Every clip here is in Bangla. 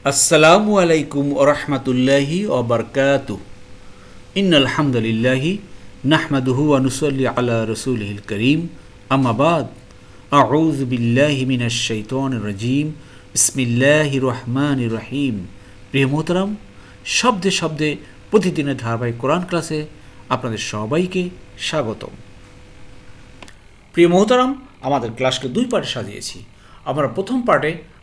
আসসালামু আলাইকুম ওরহমতুল্লাহি ওবরকাত ইন আলহামদুলিল্লাহি নাহমাদুহু আনুসল্লি আলা রসুলহিল করিম। আমাবাদ আউজ বিল্লাহি মিনাশ শাইতান রাজিম। বিসমিল্লাহি রহমান রহিম। প্রিয় মোহতারাম, শব্দে শব্দে প্রতিদিনের ধারাবাহিক কোরআন ক্লাসে আপনাদের সবাইকে স্বাগতম। প্রিয় মোহতারাম, আমাদের ক্লাসকে দুই পার্টে সাজিয়েছি। আমরা প্রথম পার্টে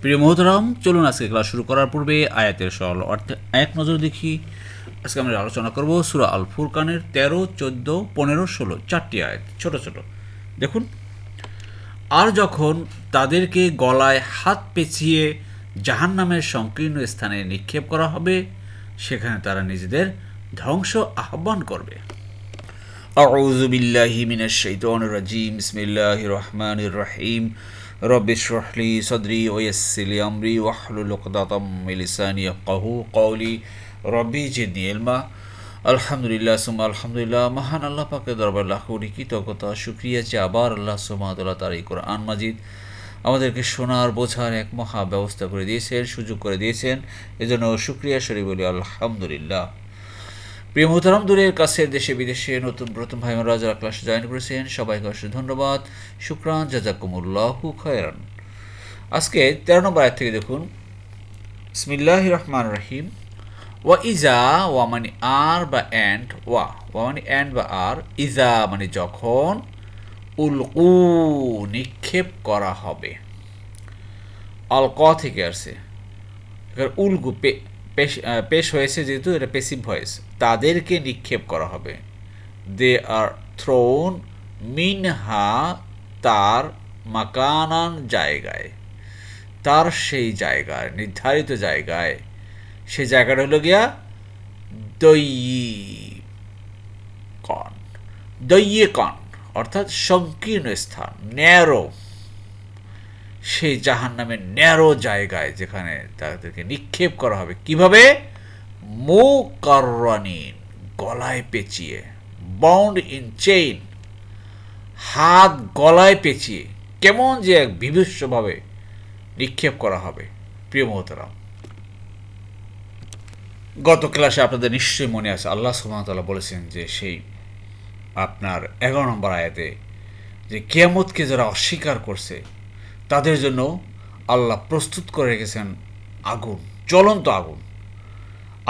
প্রিয় মোহতরাম চলুন আজকে ক্লাস শুরু করার পূর্বে আয়াতের সরল অর্থে এক নজর দেখি আজকে আমরা আলোচনা করব সুরা আল ফুরকানের তেরো চোদ্দো পনেরো ষোলো চারটি আয়াত ছোট ছোট দেখুন আর যখন তাদেরকে গলায় হাত পেঁচিয়ে জাহান নামের সংকীর্ণ স্থানে নিক্ষেপ করা হবে সেখানে তারা নিজেদের ধ্বংস আহ্বান করবে أعوذ بالله من الشيطان الرجيم بسم الله الرحمن الرحيم رب اشرح لي صدري ويسر لي أمري واحلل عقدة من لساني يفقهوا قولي ربي زدني علما আলহামদুলিল্লাহ সুমা আলহামদুলিল্লাহ মহান আল্লাহ পাকে দরবার লাখ কোটি কৃতজ্ঞতা সুক্রিয়া যে আবার আল্লাহ সুমাদুল্লাহ তার এই কোরআন মাজিদ আমাদেরকে শোনার বোঝার এক মহা ব্যবস্থা করে দিয়েছেন সুযোগ করে দিয়েছেন এজন্য সুক্রিয়া শরী বলি আলহামদুলিল্লাহ প্রিয় মোহতারাম দূরের কাছে দেশে, বিদেশে নতুন প্রথম ভাই যারা ক্লাসে জয়েন করেছেন। সবাইকে অবশ্যই ধন্যবাদ। শুক্রান, জাজাকুমুল্লাহু খয়রান। আজকে তেরো নম্বর আয়াত থেকে দেখুন বিসমিল্লাহ রহমান রহিম। ওয়া ইজা, ওয়া মানে আর বা অ্যান্ড ওয়া ওয়া মানে অ্যান্ড বা আর, ইজা মানে যখন উলকু, নিক্ষেপ করা হবে। অল ক থেকে আসছে। পে, পেশ পেশ হয়েছে যেহেতু, এটা পেসিভ ভয়েস। তাদেরকে নিক্ষেপ করা হবে। দে আর থ্রোন মিনহা তার মাকানান জায়গায়। তার সেই জায়গায়, নির্ধারিত জায়গায়। সেই জায়গাটা হলো গিয়া দইয়ি কন দইয়ে কন অর্থাৎ সংকীর্ণ স্থান, ন্যারো। সেই জাহান নামের ন্যারো জায়গায় যেখানে তাদেরকে নিক্ষেপ করা হবে। কীভাবে? মুকাররানিন, গলায় পেঁচিয়ে বাউন্ড ইন চেইন হাত গলায় পেঁচিয়ে, কেমন যে এক বিভৎসভাবে নিক্ষেপ করা হবে, প্রিয় মহতরাম। গত ক্লাসে আপনাদের নিশ্চয়ই মনে আছে, আল্লাহ সুমতলা বলেছেন যে সেই আপনার এগারো নম্বর আয়াতে যে কেয়ামতকে যারা অস্বীকার করছে, তাদের জন্য আল্লাহ প্রস্তুত করে রেখেছেন আগুন, জ্বলন্ত আগুন।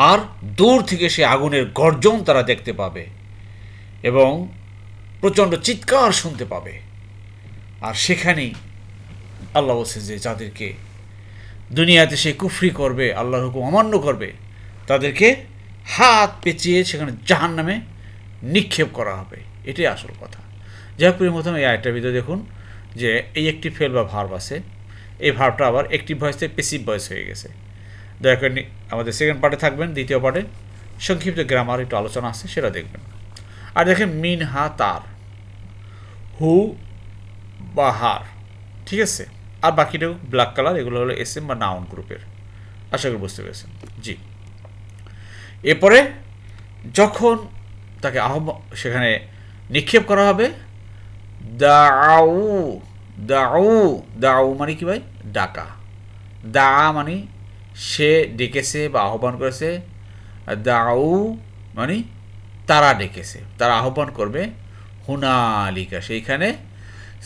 আর দূর থেকে সে আগুনের গর্জন তারা দেখতে পাবে এবং প্রচণ্ড চিৎকার শুনতে পাবে। আর সেখানেই আল্লাহ বলছে যে যাদেরকে দুনিয়াতে সে কুফরি করবে, আল্লাহর হুকুম অমান্য করবে, তাদেরকে হাত পেঁচিয়ে সেখানে জাহান নামে নিক্ষেপ করা হবে। এটাই আসল কথা। যাই হোক প্রথমে এই আয়টার ভিতরে দেখুন যে এই একটি ফেল বা ভার্ব আছে। এই ভার্বটা আবার একটি ভয়েস থেকে পেসিভ ভয়েস হয়ে গেছে। দয়া করে আমাদের সেকেন্ড পার্টে থাকবেন, দ্বিতীয় পার্টে সংক্ষিপ্ত গ্রামার একটু আলোচনা আছে, সেটা দেখবেন। আর দেখেন মিন হা তার। হু, বা হার। ঠিক আছে? আর বাকিটা ব্ল্যাক কালার এগুলো হলো এস এম বা নাউন গ্রুপের আশা করি বুঝতে পেরেছেন। জি। এরপরে, যখন তাকে আহ্বান সেখানে নিক্ষেপ করা হবে, দাউ দাউ দাউ মানে কি ভাই? ডাকা। দা মানে সে ডেকেছে বা আহ্বান করেছে, দাউ মানে তারা ডেকেছে, তারা আহ্বান করবে, হুনালিকা, সেইখানে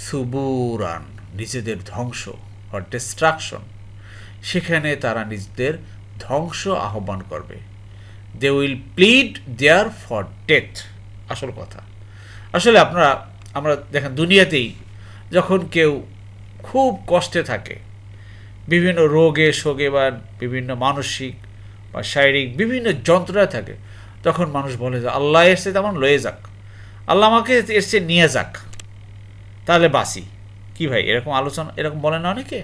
সুবুরান, নিজেদের ধ্বংস অর ডিস্ট্রাকশন সেখানে তারা নিজেদের ধ্বংস আহ্বান করবে। They will plead there for death আসল কথা। আসলে আপনারা, আমরা দেখেন দুনিয়াতেই যখন কেউ খুব কষ্টে থাকে বিভিন্ন রোগে, শোগে বা বিভিন্ন মানসিক বা শারীরিক বিভিন্ন যন্ত্রণায় থাকে, তখন মানুষ বলে যে, আল্লাহ এসছে তেমন লয়ে যাক। আল্লাহ আমাকে এসছে নিয়ে যাক। তাহলে বাসি কি ভাই, এরকম আলোচনা, এরকম বলে না অনেকে?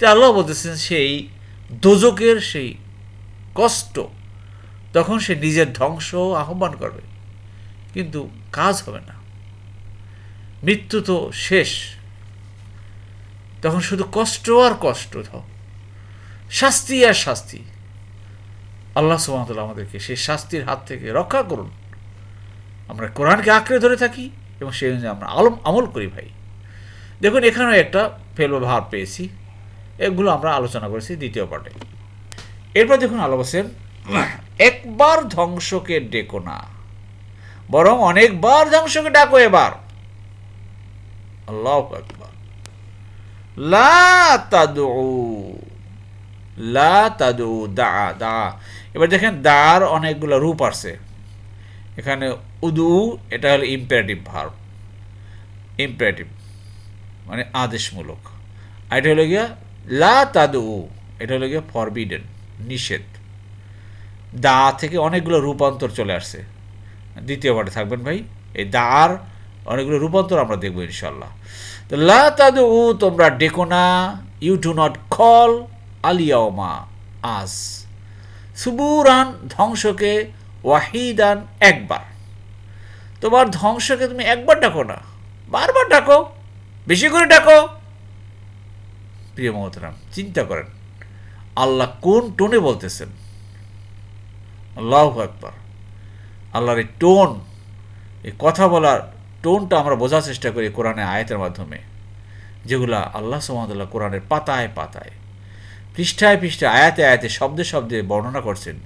যে আল্লাহ বলতেছেন, সেই দোজকের সেই কষ্ট, তখন সে নিজের ধ্বংস আহ্বান করবে। কিন্তু কাজ হবে না। মৃত্যু তো শেষ। তখন শুধু কষ্ট আর কষ্ট শাস্তি আর শাস্তি। আল্লাহ সুবাহতাল্লাহ আমাদেরকে সেই শাস্তির হাত থেকে রক্ষা করুন। আমরা কোরআনকে আঁকড়ে ধরে থাকি এবং সেই অনুযায়ী আমরা আলম আমল করি ভাই। দেখুন এখানেও একটা ফেলব ভাব পেয়েছি। এগুলো আমরা আলোচনা করেছি দ্বিতীয় পার্টে এরপর দেখুন আলো বলছেন, একবার ধ্বংসকে ডেকো না, বরং অনেকবার ধ্বংসকে ডাকো এবার। আল্লাহ একবার লা তাদু লা তাদু দা দা। এবার দেখেন দার অনেকগুলো রূপ আছে এখানে উদু, এটা হলো ইম্পারেটিভ ভার্ব ইম্পারেটিভ মানে আদেশমূলক। আর এটা হলো গিয়া লা তাদু এটা হলো গিয়া ফরবিডেন নিষেধ। দা থেকে অনেকগুলো রূপান্তর চলে আসছে। দ্বিতীয় থাকবেন ভাই। এই দার অনেকগুলো রূপান্তর আমরা দেখব ইনশাল্লাহ তো লা তাদু তোমরা ডেকো না ইউ ডু নট কল আলিয়াওমা আস। সুবুরান, ধ্বংসকে ওয়াহিদান একবার। তোমার ধ্বংসকে তুমি একবার ডাকো না, বারবার ডাকো, বেশি করে ডাকো। প্রিয় মহতরাম, চিন্তা করেন, আল্লাহ কোন টোনে বলতেছেন? আল্লাহ একবার আল্লাহর এই টোন এই কথা বলার টোনটা আমরা বোঝার চেষ্টা করি কোরআনের আয়াতের মাধ্যমে, যেগুলা আল্লাহ সুমতুল্লাহ কোরআনের পাতায় পাতায়। পৃষ্ঠায় পৃষ্ঠায়, আয়াতে আয়াতে, শব্দে শব্দে বর্ণনা করছেন।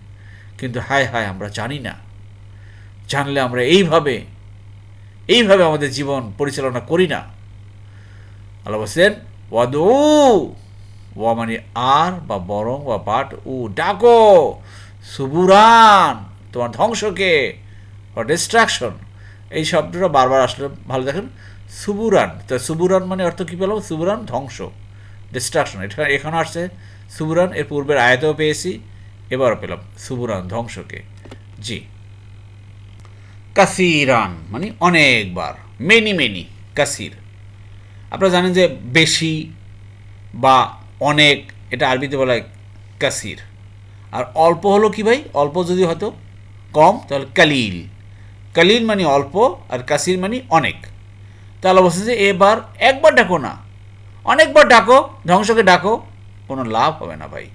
কিন্তু হায় হায়, আমরা জানি না। জানলে আমরা এইভাবে এইভাবে আমাদের জীবন পরিচালনা করি না। আল্লাহ বলছেন, ওয়াদু, ওয়া মানে আর, বা বরং, বা বাট, উ, ডাকো। সুবুরান, তোমার ধ্বংসকে, বা ডিস্ট্রাকশন এই শব্দটা বারবার আসলে ভালো দেখেন। সুবুরান, তো সুবুরান মানে অর্থ কী পেলাম সুবুরান ধ্বংস ডিস্ট্রাকশন এটা এখানে আসছে, সুবুরান, এর পূর্বের আয়তেও পেয়েছি, এবারও পেলাম। সুবুরান ধ্বংসকে। জি। কাসিরান মানে অনেকবার মেনি মেনি কাসির। আপনারা জানেন যে বেশি বা অনেক, এটা আরবিতে বলা কাসির। আর অল্প হলো কি ভাই? অল্প যদি হতো কম, তাহলে কালিল। কালিল মানে অল্প আর কাসির মানে অনেক। তাহলে বলছে যে এবার একবার ডাকো না। অনেকবার ডাকো, ধ্বংসকে ডাকো, কোনো লাভ হবে না ভাই।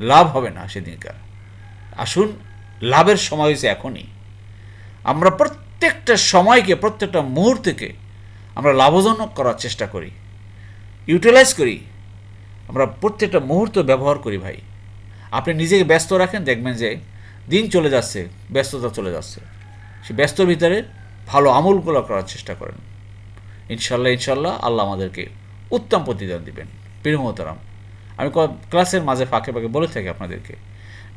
লাভ হবে না সেদিনকার। আসুন, লাভের সময় হয়েছে এখনই। আমরা প্রত্যেকটা সময়কে, প্রত্যেকটা মুহূর্তকে আমরা লাভজনক করার চেষ্টা করি। ইউটিলাইজ করি। আমরা প্রত্যেকটা মুহূর্ত ব্যবহার করি ভাই। আপনি নিজেকে ব্যস্ত রাখেন, দেখবেন যে দিন চলে যাচ্ছে, ব্যস্ততা চলে যাচ্ছে। সে ব্যস্ত ভিতরে ভালো আমলগুলো করার চেষ্টা করেন। ইনশাল্লাহ ইনশাল্লাহ আল্লাহ আমাদেরকে উত্তম প্রতিদান দিবেন। প্রিয় আমি ক্লাসের মাঝে ফাঁকে ফাঁকে বলে থাকি আপনাদেরকে,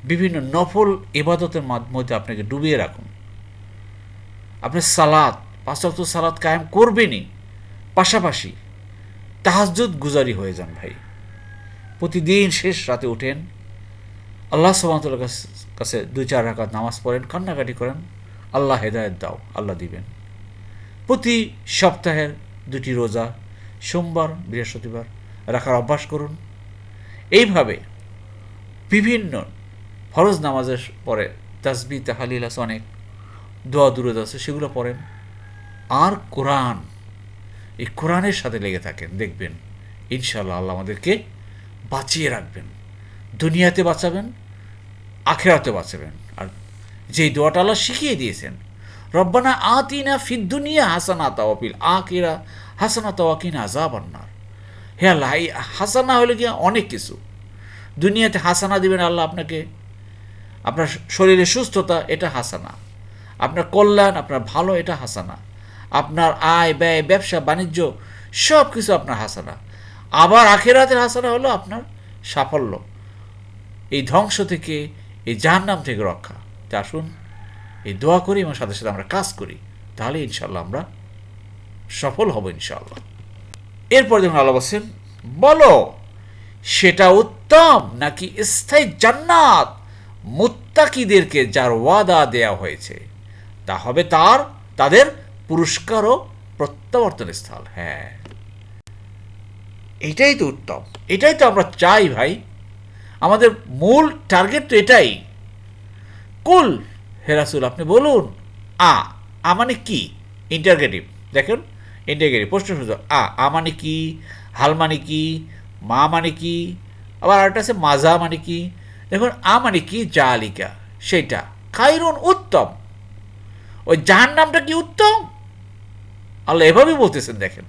বিভিন্ন নফল ইবাদতের মধ্যে আপনাকে ডুবিয়ে রাখুন। আপনি সালাদ পাঁচক্ত সালাদ কায়েম করবেনই, পাশাপাশি তাহাজুদ গুজারি হয়ে যান ভাই। প্রতিদিন শেষ রাতে উঠেন, আল্লাহ সুবাহতাল্লাহ কাছে দুই চার রাকাত নামাজ পড়েন, কান্নাকাটি করেন আল্লাহ হেদায়ত দাও, আল্লাহ দিবেন। প্রতি সপ্তাহের দুটি রোজা, সোমবার, বৃহস্পতিবার রাখার অভ্যাস করুন। এইভাবে বিভিন্ন ফরজ নামাজের পরে তাসবি, তাহালিল আছে অনেক, দোয়া দূরত আছে, সেগুলো পড়েন। আর কোরআন, এই কোরআনের সাথে লেগে থাকেন, দেখবেন ইনশাল্লাহ আল্লাহ আমাদেরকে বাঁচিয়ে রাখবেন। দুনিয়াতে বাঁচাবেন আখেরাতে বাঁচাবেন। যেই দোয়াটা আল্লাহ শিখিয়ে দিয়েছেন। রব্বানা আতিনা ফিদ দুনিয়া হাসানা তাওয়াপিল আকিরা হাসানা তাওয়াকিন আজাব আন্নার হে আল্লাহ, এই হাসানা হলে কি অনেক কিছু? দুনিয়াতে হাসানা দিবেন আল্লাহ আপনাকে। আপনার শরীরে সুস্থতা, এটা হাসানা। আপনার কল্যাণ, আপনার ভালো, এটা হাসানা। আপনার আয়, ব্যয়, ব্যবসা, বাণিজ্য সব কিছু আপনার হাসানা। আবার আখেরাতের হাসানা হলো আপনার সাফল্য। এই ধ্বংস থেকে, এই জাহান্নাম থেকে রক্ষা। তা আসুন, এই দোয়া করি এবং সাথে সাথে আমরা কাজ করি, তাহলে ইনশাল্লাহ আমরা সফল হব ইনশাল্লাহ এরপর যখন আল্লাহ বলছেন, বলো, সেটা উত্তম নাকি স্থায়ী জান্নাত মুত্তাকিদেরকে যার ওয়াদা দেয়া হয়েছে? তা হবে তার, তাদের পুরস্কার ও প্রত্যাবর্তন স্থল। হ্যাঁ। এটাই তো উত্তম। এটাই তো আমরা চাই ভাই। আমাদের মূল টার্গেট তো এটাই। কুল। হেরাসুল আপনি বলুন। আ আ মানে কি? ইন্টারগেটিভ দেখুন ইন্টারগেটিভ প্রশ্ন শুধু, আ আ মানে কি? হাল মানে কি? মা মানে কি? আবার আরেকটা আছে মাজা মানে কি? দেখুন, আ মানে কি? জালিকা, সেটা। খাইরুন উত্তম। ওই যার নামটা কি উত্তম? আল্লাহ এভাবেই বলতেছেন, দেখেন।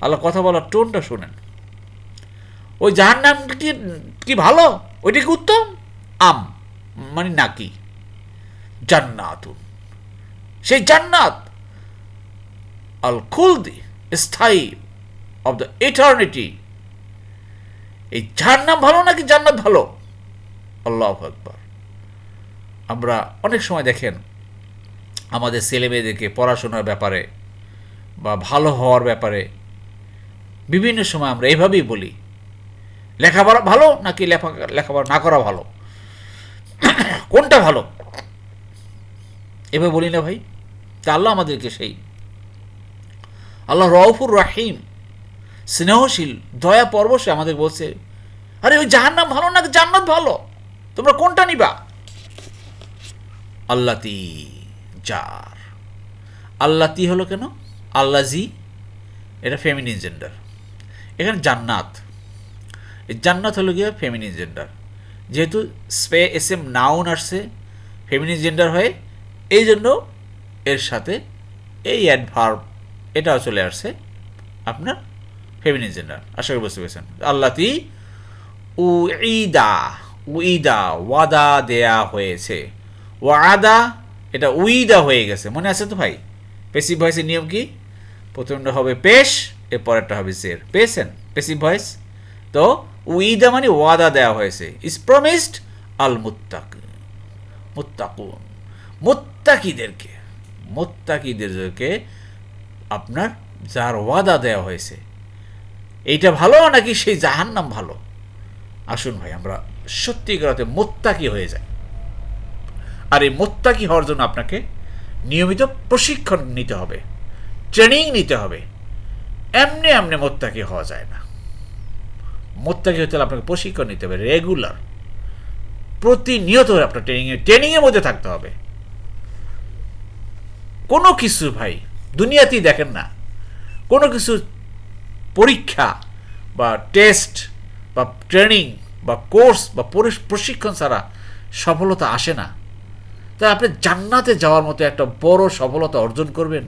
আল্লাহ কথা বলার টোনটা শোনেন। ওই যার নাম কি কি ভালো? ওইটা কি উত্তম? আম মানে নাকি। জান্নাতুন। সেই জান্নাত আল খুলদি স্থায়ী অব দ্য ইটার্নিটি এই যার নাম ভালো নাকি জান্নাত ভালো? আল্লাহ আকবর। আমরা অনেক সময় দেখেন, আমাদের ছেলে মেয়েদেরকে পড়াশোনার ব্যাপারে বা ভালো হওয়ার ব্যাপারে বিভিন্ন সময় আমরা এইভাবেই বলি, লেখাপড়া ভালো নাকি লেখা লেখাপড়া না করা ভালো? কোনটা ভালো? এভাবে বলি না ভাই, তা আল্লাহ আমাদেরকে সেই। আল্লাহ রউফুর রাহিম, স্নেহশীল, দয়া পর্ব সে আমাদের বলছে, আরে ওই জাহার নাম ভালো না, জান্নাত ভালো? তোমরা কোনটা নিবা? আল্লাতি যার আল্লাতি হলো কেন? আল্লাজি, এটা ফেমিনিন জেন্ডার এখানে জান্নাত। জান্নাত হলো গিয়ে ফেমিনিন জেন্ডার যেহেতু স্পে এস এম নাউন আসছে ফেমিনিন জেন্ডার হয়ে এই জন্য এর সাথে এই অ্যাডভার্ব এটাও চলে আসছে আপনার ফেমিনিন জেন্ডার আশা করি বুঝতে পেরেছেন। আল্লাতি উ ঈদা উইদা ওয়াদা দেয়া হয়েছে। ওয়াদা, এটা উইদা হয়ে গেছে। মনে আছে তো ভাই? পেসিভ ভয়েসের নিয়ম কি? প্রথমটা হবে পেশ এর পরেরটা হবে জের। পেয়েছেন? পেসিভ ভয়েস তো উইদা মানে ওয়াদা দেওয়া হয়েছে। ইস প্রমিসড আল মুত্তাক মুত্তাকুন। মুত্তাকিদেরকে, মোত্তাকিদেরকে আপনার যার ওয়াদা দেওয়া হয়েছে, এইটা ভালো নাকি সেই জাহান্নাম ভালো? আসুন ভাই, আমরা সত্যিকারতে মোত্তাকি হয়ে যাই। আর এই মোত্তাকি হওয়ার জন্য আপনাকে নিয়মিত প্রশিক্ষণ নিতে হবে, ট্রেনিং নিতে হবে। এমনি এমনি মোত্তাকি হওয়া যায় না। মোত্তাকি হতে হলে আপনাকে প্রশিক্ষণ নিতে হবে, রেগুলার। প্রতিনিয়ত আপনার ট্রেনিংয়ে, ট্রেনিংয়ের মধ্যে থাকতে হবে। কোনো কিছু ভাই, দুনিয়াতেই দেখেন না। কোনো কিছু পরীক্ষা বা টেস্ট বা ট্রেনিং বা কোর্স বা প্রশিক্ষণ ছাড়া সফলতা আসে না। তা আপনি জান্নাতে যাওয়ার মতো একটা বড় সফলতা অর্জন করবেন,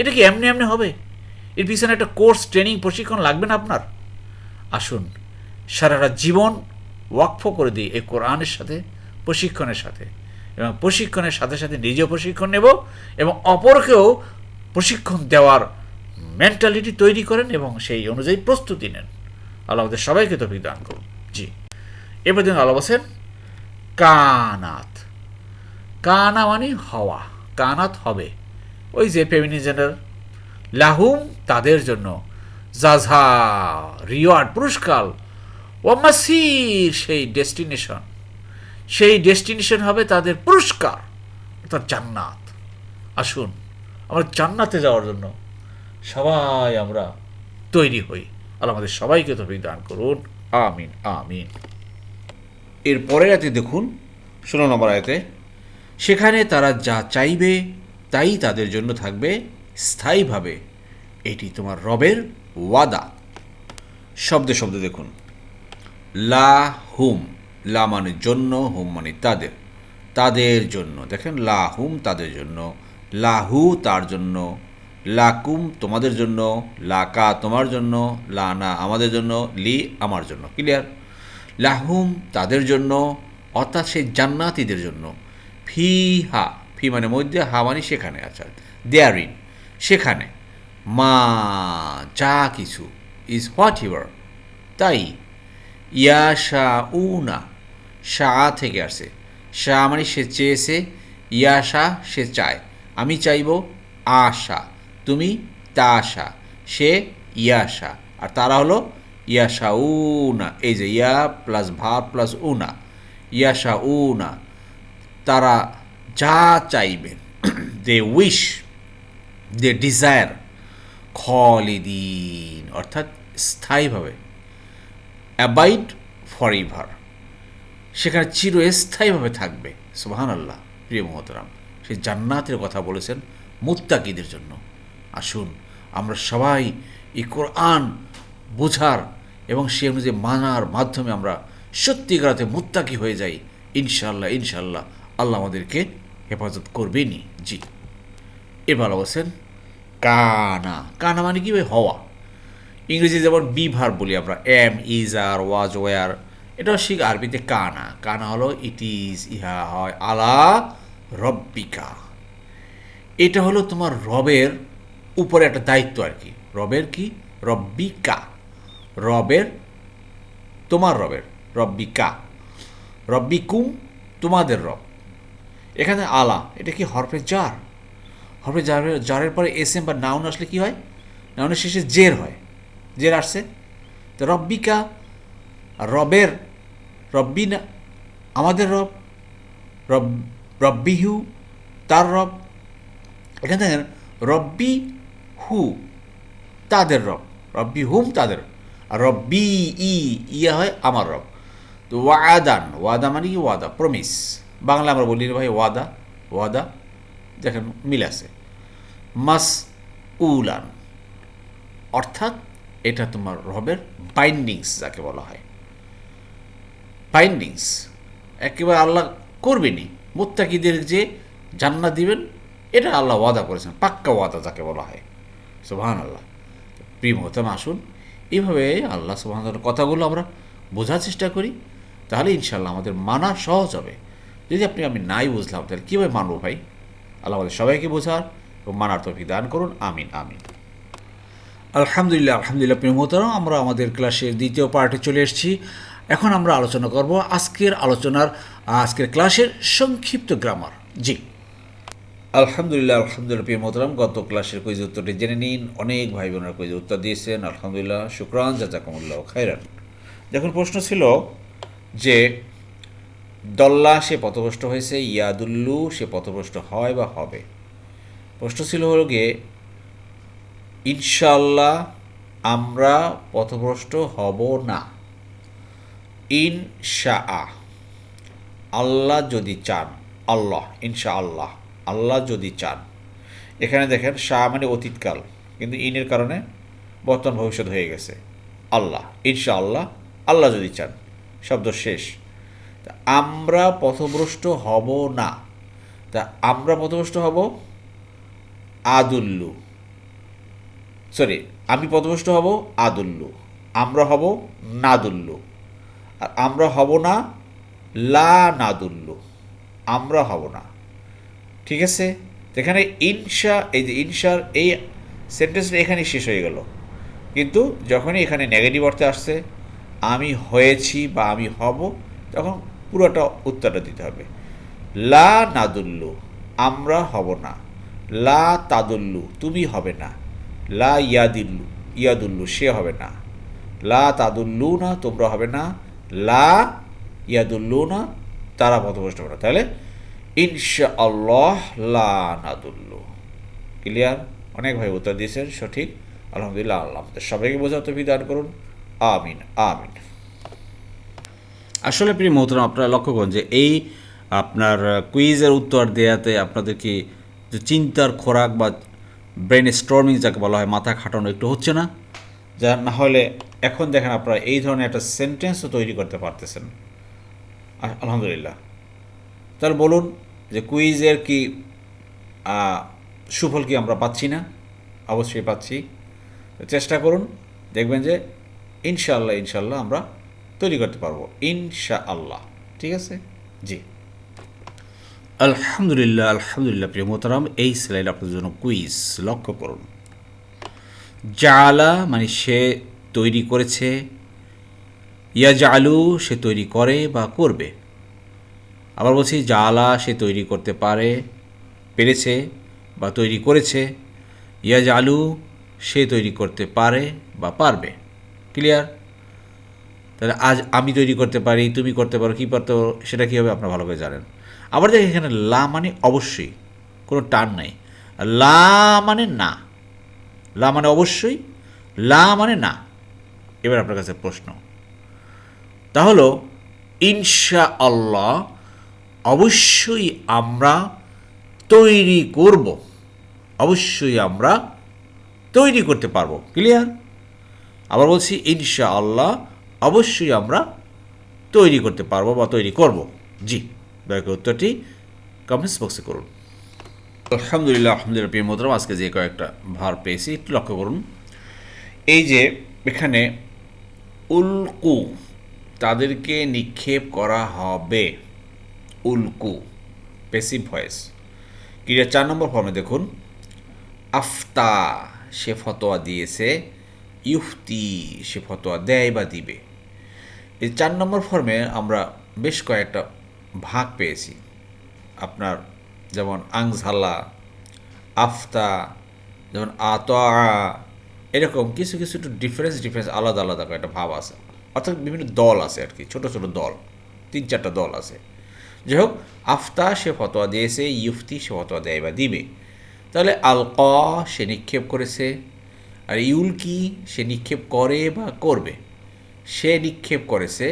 এটা কি এমনি এমনি হবে? এর পিছনে একটা কোর্স ট্রেনিং প্রশিক্ষণ লাগবে না আপনার? আসুন, সারাটা জীবন ওয়াকফ করে দিই এই কোরআনের সাথে, প্রশিক্ষণের সাথে। এবং প্রশিক্ষণের সাথে সাথে নিজেও প্রশিক্ষণ নেব এবং অপরকেও প্রশিক্ষণ দেওয়ার মেন্টালিটি তৈরি করেন এবং সেই অনুযায়ী প্রস্তুতি নেন। আল্লাহ আমাদের সবাইকে তো দান করুন। জি। এবার দিন আল্লাহ বলছেন, কানাত। কানা মানে হওয়া। কানাত হবে। ওই যে ফেমিনিজেন্ডার লাহুম, তাদের জন্য জাঝা রিওয়ার্ড, পুরস্কার। ওয়ামাসির সেই ডেস্টিনেশন। সেই ডেস্টিনেশন হবে তাদের পুরস্কার, অর্থাৎ জান্নাত। আসুন, আমরা জান্নাতে যাওয়ার জন্য সবাই আমরা তৈরি হই। আর আমাদের সবাইকে তো দান করুন। আমিন আমিন। এর পরের আয়তে দেখুন, ষোলো নম্বর আয়তে, সেখানে তারা যা চাইবে তাই তাদের জন্য থাকবে, স্থায়ীভাবে এটি তোমার রবের ওয়াদা। শব্দে শব্দ দেখুন লা হুম লা মানে জন্য, হুম মানে তাদের। তাদের জন্য। দেখেন লাহুম তাদের জন্য লাহু তার জন্য লাকুম তোমাদের জন্য লাকা তোমার জন্য লানা আমাদের জন্য, লি আমার জন্য। ক্লিয়ার লাহুম তাদের জন্য, অর্থাৎ সেই জান্নাতিদের জন্য। ফি হা, ফি মানে মধ্যে, হা মানে সেখানে আচ্ছা দেয়ারিন সেখানে। মা, যা কিছু ইজ হোয়াট ইভার তাই। ইয়াশা উনা শাহ থেকে আসে। শাহ মানে সে চেয়েছে, ইয়া শাহ সে চায়। আমি চাইব আশা তুমি তা তাশা সে ইয়াশা আর তারা হলো ইয়াশা উনা এই যে ইয়া প্লাস ভা প্লাস উনা ইয়াশা উনা তারা যা চাইবেন, দে উইশ, দে ডিজায়ার, খলিদিন, অর্থাৎ স্থায়ীভাবে, অ্যাবাইড ফর ইভার সেখানে চিরস্থায়ীভাবে থাকবে। সুবাহান আল্লাহ প্রিয় মহতরাম। সেই জান্নাতের কথা বলেছেন মুত্তাকিদের জন্য। আসুন, আমরা সবাই এই কোরআন বোঝার এবং সে অনুযায়ী মানার মাধ্যমে আমরা সত্যিকারাতে মুত্তাকি হয়ে যাই। ইনশাল্লাহ ইনশাল্লাহ আল্লাহ আমাদেরকে হেফাজত করবেনই। জি। এবার বলছেন, কানা। কানা মানে কি? হওয়া। ইংরেজি যেমন বি ভার বলি আমরা, am, is, are, was, were. এটাও শিখ আরবিতে কানা। কানা হলো ইট ইজ ইহা হয়, আলা রব্বিকা। এটা হলো তোমার রবের উপরে একটা দায়িত্ব আর কি। রবের কি? রব্বিকা। রবের, তোমার রবের, রব্বিকা। রব্বিকুম, তোমাদের রব। এখানে আলা, এটা কি হরফে জার? হরফে জারের জারের পরে এস এম বা নাউন আসলে কি হয়? নাউনের শেষে জের হয়। জের আসছে। তো রব্বিকা, রবের রব্বি না আমাদের রব রব, রব্বিহু, তার রব। এখানে দেখেন রব্বি হু তাদের রব রব্বি হুম তাদের আর রব্বি ই, ইয়া হয় আমার রব। তো ওয়াদান, ওয়াদা মানে কি? ওয়াদা প্রমিস বাংলা আমরা বলি ভাই, ওয়াদা ওয়াদা, দেখেন, মিল আছে। মাস উলান অর্থাৎ এটা তোমার রবের বাইন্ডিংস যাকে বলা হয়। বাইন্ডিংস একেবারে আল্লাহ করবেনই। মুত্তাকিদের যে জান্নাত দিবেন, এটা আল্লাহ ওয়াদা করেছেন, পাক্কা ওয়াদা যাকে বলা হয়। সুবাহান আল্লাহ প্রিয় মহতাম, আসুন এইভাবে আল্লাহ সুবাহান কথাগুলো আমরা বোঝার চেষ্টা করি, তাহলে ইনশাল্লাহ আমাদের মানা সহজ হবে। যদি আপনি, আমি নাই বুঝলাম, তাহলে কীভাবে মানবো ভাই? আল্লাহ আমাদের সবাইকে বোঝার এবং মানার তফিক দান করুন, আমিন আমিন। আলহামদুলিল্লাহ আলহামদুলিল্লাহ, প্রিয় আমরা আমাদের ক্লাসের দ্বিতীয় পার্টে চলে এসেছি। এখন আমরা আলোচনা করব আজকের আলোচনার আজকের ক্লাসের সংক্ষিপ্ত গ্রামার জি। আলহামদুলিল্লাহ আলহামদুলিল্লাহ, প্রিয় মোহতারাম, গত ক্লাসের কুইজ উত্তরটি জেনে নিন। অনেক ভাই বোনেরা কুইজ উত্তর দিয়েছেন। আলহামদুলিল্লাহ, শুক্রান, জাজাকুমুল্লাহ খাইরান যখন প্রশ্ন ছিল যে, দল্লা, সে পথভ্রষ্ট হয়েছে? ইয়াদুল্লু সে পথভ্রষ্ট হয় বা হবে? প্রশ্ন ছিল হলো গিয়ে ইনশাল্লাহ আমরা পথভ্রষ্ট হব না। ইনশা আল্লাহ যদি চান, আল্লাহ ইনশা আল্লাহ আল্লাহ যদি চান। এখানে দেখেন শাহ মানে অতীতকাল, কিন্তু ইনের কারণে বর্তমান ভবিষ্যৎ হয়ে গেছে। আল্লাহ ইনশা আল্লাহ আল্লাহ যদি চান, শব্দ শেষ। তা আমরা পথভ্রষ্ট হব না। তা আমরা পথভ্রষ্ট হব? আদুল্লু। সরি, আমি পথভ্রষ্ট হব আদুল্লু। আমরা হব নাদুল্লু। আর আমরা হব না, লা নাদুল্লু, আমরা হব না। ঠিক আছে? এখানে ইনশা, এই যে ইনশার এই সেন্টেন্সটা এখানেই শেষ হয়ে গেল। কিন্তু যখনই এখানে নেগেটিভ অর্থে আসছে, আমি হয়েছি বা আমি হব, তখন পুরোটা উত্তরটা দিতে হবে। লা নাদুল্লু, আমরা হব না। লা তাদুল্লু, তুমি হবে না। লা ইয়াদিল্লু, ইয়াদুল্লু, সে হবে না। লা তাদুল্লু না তোমরা হবে না। লা ইয়াদুল্লু না তারা পথভ্রষ্ট না। তাহলে ইনশা আল্লাহ লা ক্লিয়ার? অনেক ভাই উত্তর দিয়েছেন, সঠিক। আলহামদুলিল্লাহ, আল্লাহ আমাদের সবাইকে বোঝাতে বিধান করুন। আমিন আমিন। আসলে প্রিয় মোহতরম, আপনারা লক্ষ্য করুন যে এই আপনার কুইজের উত্তর দেওয়াতে আপনাদের কি যে চিন্তার খোরাক বা ব্রেন স্টর্মিং যাকে বলা হয়, মাথা খাটানো একটু হচ্ছে না? যা না হলে এখন দেখেন আপনারা, এই ধরনের একটা সেন্টেন্সও তৈরি করতে পারতেছেন। আলহামদুলিল্লাহ। তাহলে বলুন যে কুইজের কি সুফল কি আমরা পাচ্ছি না? অবশ্যই পাচ্ছি। চেষ্টা করুন, দেখবেন যে ইনশাআল্লাহ ইনশাআল্লাহ আমরা তৈরি করতে পারব। ইনশা আল্লাহ ঠিক আছে? জি। আলহামদুলিল্লাহ আলহামদুলিল্লাহ, প্রিয় মোহতারাম, এই স্লাইড আপনাদের জন্য কুইজ লক্ষ্য করুন। জালা মানে সে তৈরি করেছে। ইয়া জালু সে তৈরি করে বা করবে। আবার বলছি, জালা, সে তৈরি করতে পারে, পেরেছে বা তৈরি করেছে। ইয়া জালু সে তৈরি করতে পারে বা পারবে। ক্লিয়ার? তাহলে আজ আমি তৈরি করতে পারি, তুমি করতে পারো, কী করতে পারো সেটা কী হবে, আপনারা ভালো করে জানেন। আবার দেখেন এখানে লা মানে অবশ্যই, কোনো টান নাই। লা মানে না। লা মানে অবশ্যই, লা মানে না। এবার আপনার কাছে প্রশ্ন। তাহলে ইনশা আল্লাহ অবশ্যই আমরা তৈরি করব। অবশ্যই আমরা তৈরি করতে পারব। ক্লিয়ার আবার বলছি ইনশা আল্লাহ অবশ্যই আমরা তৈরি করতে পারব বা তৈরি করব। জি, দয়া উত্তরটি কমেন্টস বক্সে করুন। আলহামদুলিল্লাহ আলহামদুলিল্লাহ, প্রিয় মোদরম আজকে যে কয়েকটা ভার পেয়েছি, একটু লক্ষ্য করুন। এই যে, এখানে উল্কু, তাদেরকে নিক্ষেপ করা হবে। উল্কু পেসিভ ভয়েস ক্রিয়া চার নম্বর ফর্মে দেখুন। আফতা, সে ফতোয়া দিয়েছে। ইউফতি, সে ফতোয়া দেয় বা দিবে। এই চার নম্বর ফর্মে আমরা বেশ কয়েকটা ভাগ পেয়েছি। আপনার যেমন আংঝাল্লা আফতা, যেমন আতয়া এরকম কিছু কিছু একটু ডিফারেন্স ডিফারেন্স আলাদা আলাদা করে একটা ভাব আছে। অর্থাৎ বিভিন্ন দল আছে আর কি, ছোটো ছোটো দল, তিন, চারটা দল আছে। যাই হোক আফতা সে ফতোয়া দিয়েছে, ইউফতি সে ফতোয়া দেয় বা দিবে। তাহলে আল ক সে নিক্ষেপ করেছে, আর ইউল কি সে নিক্ষেপ করে বা করবে। সে নিক্ষেপ করেছে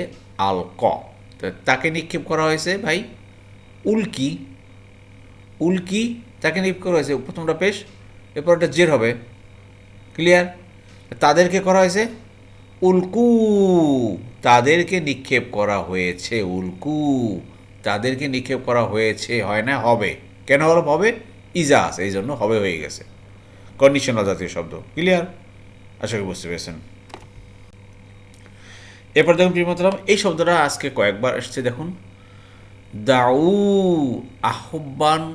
আল ক তাকে নিক্ষেপ করা হয়েছে ভাই উল্কি। উল্কি তাকে নিক্ষেপ করা হয়েছে, প্রথমটা পেশ এরপর একটা জের হবে। ক্লিয়ার তাদেরকে করা হয়েছে উল্কু। তাদেরকে নিক্ষেপ করা হয়েছে, উল্কু। তাদেরকে নিক্ষেপ করা হয়েছে, হয় না? হবে। কেন হলো? হবে? ইজা আছে, এই জন্য হবে হয়ে গেছে। কন্ডিশনাল জাতীয় শব্দ। ক্লিয়ার আশা করি বুঝতে পেরেছেন। এরপর দেখুন প্রিয়মাতরাম এই শব্দটা আজকে কয়েকবার এসছে, দেখুন। দাউ আহ্বান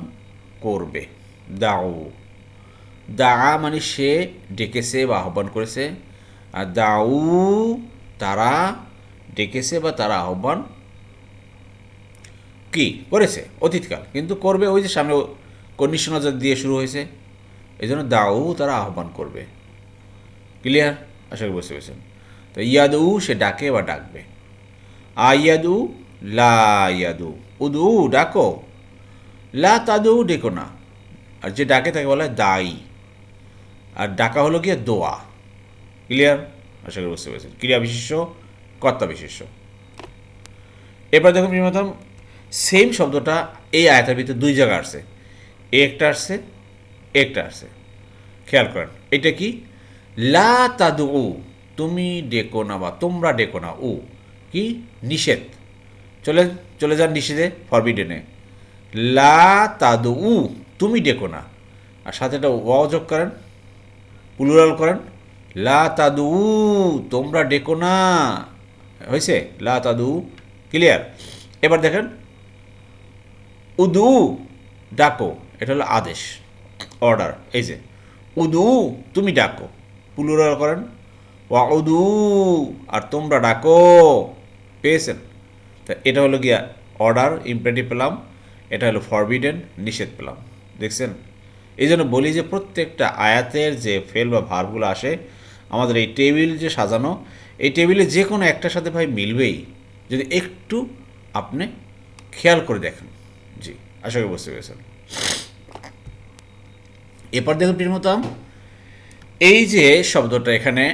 করবে। দাউ। দা মানে সে ডেকেছে বা আহ্বান করেছে। আর দাউ তারা ডেকেছে বা তারা আহ্বান কি? করেছে, অতীতকাল। কিন্তু করবে ওই যে সামনে কন্ডিশনাল দিয়ে শুরু হয়েছে। এই জন্য দাউ তারা আহ্বান করবে। ক্লিয়ার আশা করি বুঝতে পেরেছেন। তো ইয়াদু সে ডাকে বা ডাকবে। আয়াদু লা ইয়াদু। উদু, ডাকো। লা তাদু, ডেকো না। আর যে ডাকে তাকে বলা হয় দায়ী আর ডাকা হলো গিয়ে দোয়া। ক্লিয়ার আশা করি বুঝতে পেরেছেন। ক্রিয়া বিশেষ্য, কর্তা বিশেষ্য। এবার দেখুন প্রিয়তম সেম শব্দটা এই আয়তার ভিতরে দুই জায়গা আসছে। একটা আসছে একটা আসছে। খেয়াল করেন, এটা কি? লা তাদু উ তুমি ডেকো না বা তোমরা ডেকো না। উ কি? নিষেধ। চলে চলে যান নিষেধে ফরবিডেনে লা তাদু উ তুমি ডেকো না। আর সাথে একটা ওয়া যোগ করেন। প্লুরাল করেন? লা তাদু, তোমরা ডেকো না। হয়েছে? লা তাদু ক্লিয়ার এবার দেখেন, উদু, ডাকো, এটা হলো আদেশ অর্ডার এই যে, উদু, তুমি ডাকো প্লুরাল করেন, ওয়া উদু, আর তোমরা ডাকো, পেয়েছেন? তা এটা হলো গিয়া অর্ডার ইম্পারেটিভ পেলাম, এটা হলো ফরবিডেন নিষেধ পেলাম, দেখছেন? এই জন্য বলি যে প্রত্যেকটা আয়াতের যে ফেল বা ভারগুলো আসে, আমাদের এই টেবিল যে সাজানো, এই টেবিলে যে কোনো একটার সাথে ভাই মিলবেই। যদি একটু আপনি খেয়াল করে দেখেন। জি, আশা করি বুঝতে পেরেছেন। এরপর দেখুন প্রিয়মতাম এই যে শব্দটা এখানে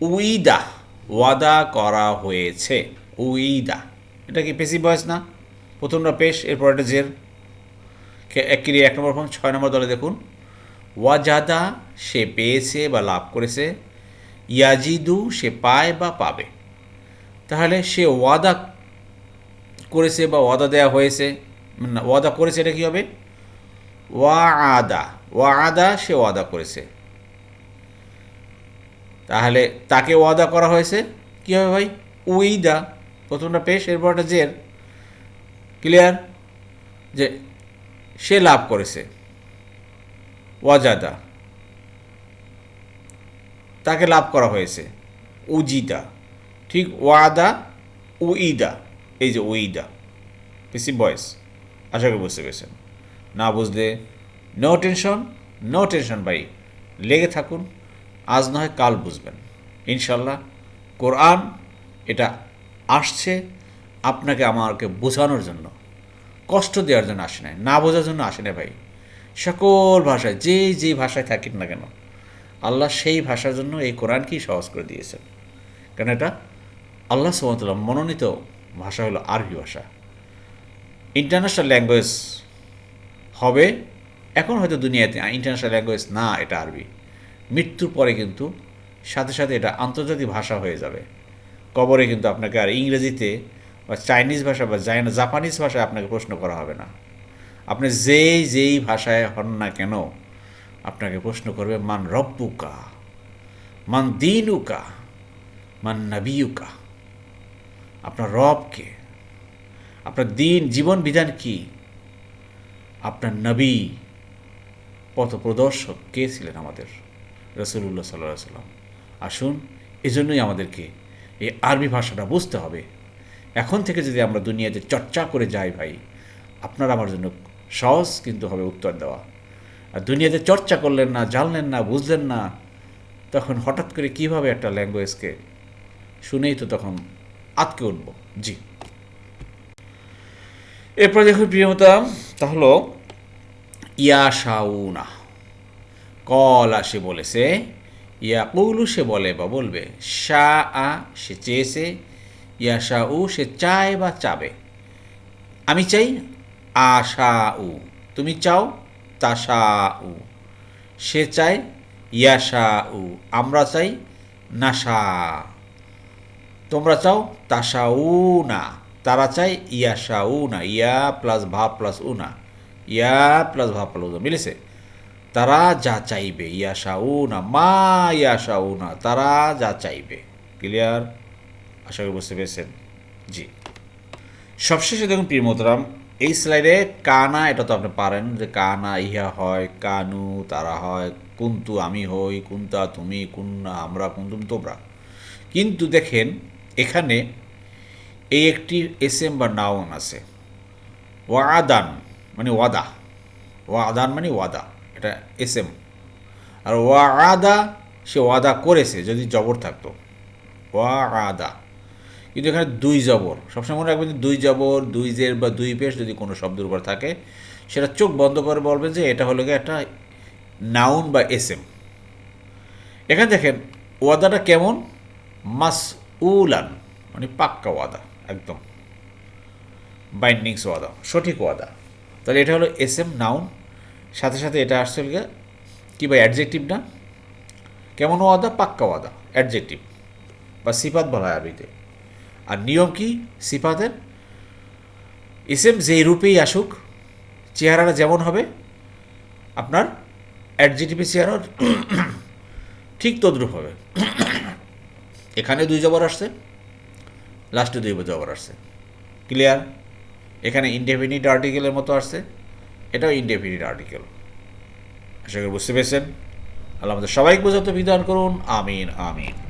উইদা, ওয়াদা করা হয়েছে। উইদা। এটা কি পেসিভ বয়স না? প্রথমটা পেশ, এরপর একটা জের। এক ক্রিয়া এক নম্বর ফর্ম ছয় নম্বর দলে দেখুন। ওয়াজাদা, সে পেয়েছে বা লাভ করেছে। ইয়াজিদু, সে পায় বা পাবে। তাহলে সে ওয়াদা করেছে বা ওয়াদা দেওয়া হয়েছে। ওয়াদা করেছে এটা কী হবে? ওয়া আদা ওয়া আদা সে ওয়াদা করেছে। তাহলে তাকে ওয়াদা করা হয়েছে। কী হবে ভাই? উইদা, প্রথমটা পেশ এরপর একটা জের। ক্লিয়ার? যে সে লাভ করেছে। ওয়াজাদা। তাকে লাভ করা হয়েছে। উজিদা। ঠিক ওয়াদা, উইদা। এই যে উইদা। বেশি বয়স আশা করি বুঝতে পেরেছেন। না বুঝলে নো টেনশন নো টেনশন ভাই। লেগে থাকুন। আজ নয় কাল বুঝবেন। ইনশাল্লাহ কোরআন এটা আসছে আপনাকে আমাকে বোঝানোর জন্য। কষ্ট দেওয়ার জন্য আসে নাই, না বোঝার জন্য আসে না ভাই। সকল ভাষায়, যে যে ভাষায় থাকেন না কেন, আল্লাহ সেই ভাষার জন্য এই কোরআনকেই সহজ করে দিয়েছেন। কেন এটা? আল্লাহ সুমতলা মনোনীত ভাষা হলো আরবি ভাষা। ইন্টারন্যাশনাল ল্যাঙ্গুয়েজ হবে, এখন হয়তো দুনিয়াতে ইন্টারন্যাশনাল ল্যাঙ্গুয়েজ না, এটা আরবি। মৃত্যুর পরে কিন্তু সাথে সাথে এটা আন্তর্জাতিক ভাষা হয়ে যাবে। কবরে কিন্তু আপনাকে আর ইংরেজিতে বা চাইনিজ ভাষা বা জাপানিজ ভাষায় আপনাকে প্রশ্ন করা হবে না। আপনি যেই যেই ভাষায় হন না কেন, আপনাকে প্রশ্ন করবে, মান রব্বুকা, মান দিনুকা, মান নাবিউকা আপনার রবকে আপনার দিন, জীবন বিধান কি, আপনার নবী পথ প্রদর্শক কে ছিলেন আমাদের? রসুল্লাহ সাল্লাহ সাল্লাম আসুন, এজন্যই আমাদেরকে এই আরবি ভাষাটা বুঝতে হবে। এখন থেকে যদি আমরা দুনিয়াতে চর্চা করে যাই ভাই, আপনার আমার জন্য সহজ কিন্তু হবে উত্তর দেওয়া। আর দুনিয়াতে চর্চা করলেন না, জানলেন না, বুঝলেন না, তখন হঠাৎ করে কীভাবে একটা ল্যাঙ্গুয়েজকে শুনেই তো তখন আটকে উঠব। জি। এরপর দেখুন প্রিয়মতা তা হলো ইয়াশাউনা কলা সে বলেছে, ইয়াকুলু সে বলে বা বলবে শা আ সে চেয়েছে ইয়াশা উ সে চায় বা চাবে। আমি চাই আশা উ তুমি চাও তাশা উ সে চায় ইয়াশা উ আমরা চাই নাশা। তোমরা চাও তাশা উ না তারা চায় ইয়াশা উ না ইয়া প্লাস ভাব প্লাস উ না ইয়া প্লাস ভাব প্লাস মিলেছে? তারা যা চাইবে ইয়াশা উ না মা ইয়াশা উ না তারা যা চাইবে। ক্লিয়ার? আশা করি বুঝতে পেরেছেন। জি। সবশেষে দেখুন প্রিয় মোহতরাম, এই স্লাইডে কানা, এটা তো আপনি পারেন, যে কানা ইহা হয়, কানু তারা হয়, কুন্তু আমি হই, কুন্তা তুমি, কুন্না আমরা, কুন্তুম তোমরা। কিন্তু দেখেন, এখানে এই একটি এস এম বা নাউন আছে। ওয়াদান মানে ওয়াদা। ওয়াদান মানে ওয়াদা, এটা এস এম আর ওয়াদা, সে ওয়াদা করেছে, যদি জবর থাকতো। ওয়াদা। কিন্তু এখানে দুই জবর। সবসময় মনে রাখবেন যে দুই জবর, দুই জের বা দুই পেশ যদি কোনো শব্দের উপর থাকে, সেটা চোখ বন্ধ করে বলবেন যে এটা হলো গিয়ে একটা নাউন বা এস এম এখানে দেখেন, ওয়াদাটা কেমন? মাস উলান মানে পাক্কা ওয়াদা, একদম। বাইন্ডিংস ওয়াদা, সঠিক ওয়াদা। তাহলে এটা হলো এস এম নাউন সাথে সাথে এটা আসছে গিয়ে কী বা অ্যাডজেক্টিভ না? কেমন ওয়াদা? পাক্কা ওয়াদা অ্যাডজেক্টিভ বা সিফাত বলা হয় আরবিতে। আর নিয়ম কি? সিফাতের? ইসেম যেই রূপেই আসুক, চেহারাটা যেমন হবে, আপনার অ্যাডজেটিভের চেহারা ঠিক তদ্রূপ হবে। এখানে দুই জবর আসছে, লাস্টে দুই জবর আসছে। ক্লিয়ার এখানে ইনডেফিনিট আর্টিকেলের মতো আসছে, এটাও ইনডেফিনিট আর্টিকেল আশা করি বুঝতে পেরেছেন। আল্লাহ আমাদের সবাইকে বোঝাতে বিধান করুন। আমিন আমিন।